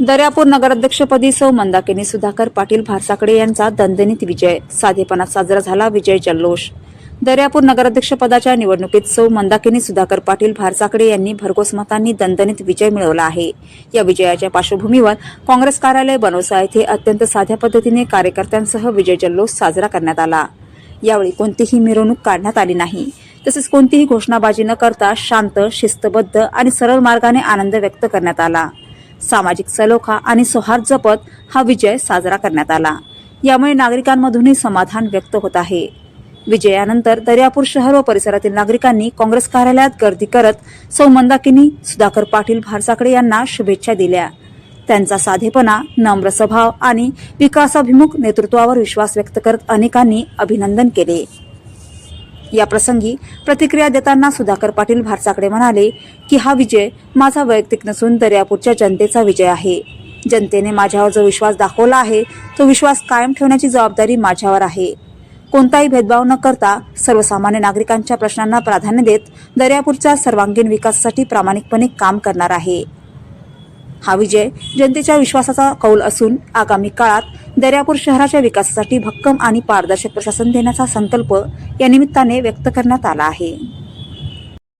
दर्यापूर नगराध्यक्षपदी सौ मंदाकिनी सुधाकर पाटील भारसाकडे यांचा दणदणीत विजय. साधेपणात साजरा झाला विजय जल्लोष. दर्यापूर नगराध्यक्षपदाच्या निवडणुकीत सौ मंदाकिनी सुधाकर पाटील भारसाकडे यांनी भरघोस मतांनी दणदणीत विजय मिळवला आहे. या विजयाच्या पार्श्वभूमीवर काँग्रेस कार्यालय बनवसा येथे अत्यंत साध्या पद्धतीने कार्यकर्त्यांसह विजय जल्लोष साजरा करण्यात आला. यावेळी कोणतीही मिरवणूक काढण्यात आली नाही. तसेच कोणतीही घोषणाबाजी न करता शांत शिस्तबद्ध आणि सरळ मार्गाने आनंद व्यक्त करण्यात आला. सामाजिक सलोखा आणि सौहार्द जपत हा विजय साजरा करण्यात आला. यामुळे नागरिकांमधूनही समाधान व्यक्त होत आहे. विजयानंतर दर्यापूर शहर व परिसरातील नागरिकांनी काँग्रेस कार्यालयात गर्दी करत सौ मंदाकिनी सुधाकर पाटील भारसाकडे यांना शुभेच्छा दिल्या. त्यांचा साधेपणा नम्र स्वभाव आणि विकासाभिमुख नेतृत्वावर विश्वास व्यक्त करत अनेकांनी अभिनंदन केले. या प्रसंगी प्रतिक्रिया देताना सुधाकर पाटील भारसाकडे म्हणाले की हा विजय माझा वैयक्तिक नसून दर्यापूरच्या जनतेचा विजय आहे. जनतेने माझ्यावर जो विश्वास दाखवला आहे तो विश्वास कायम ठेवण्याची जबाबदारी माझ्यावर आहे. कोणताही भेदभाव न करता सर्वसामान्य नागरिकांच्या प्रश्नांना प्राधान्य देत दर्यापूरच्या सर्वांगीण विकासासाठी प्रामाणिकपणे काम करणार आहे. हा विजय जनतेच्या विश्वासाचा कौल असून आगामी काळात दर्यापूर शहराच्या विकासासाठी भक्कम आणि पारदर्शक प्रशासन देण्याचा संकल्प या निमित्ताने व्यक्त करण्यात आला आहे.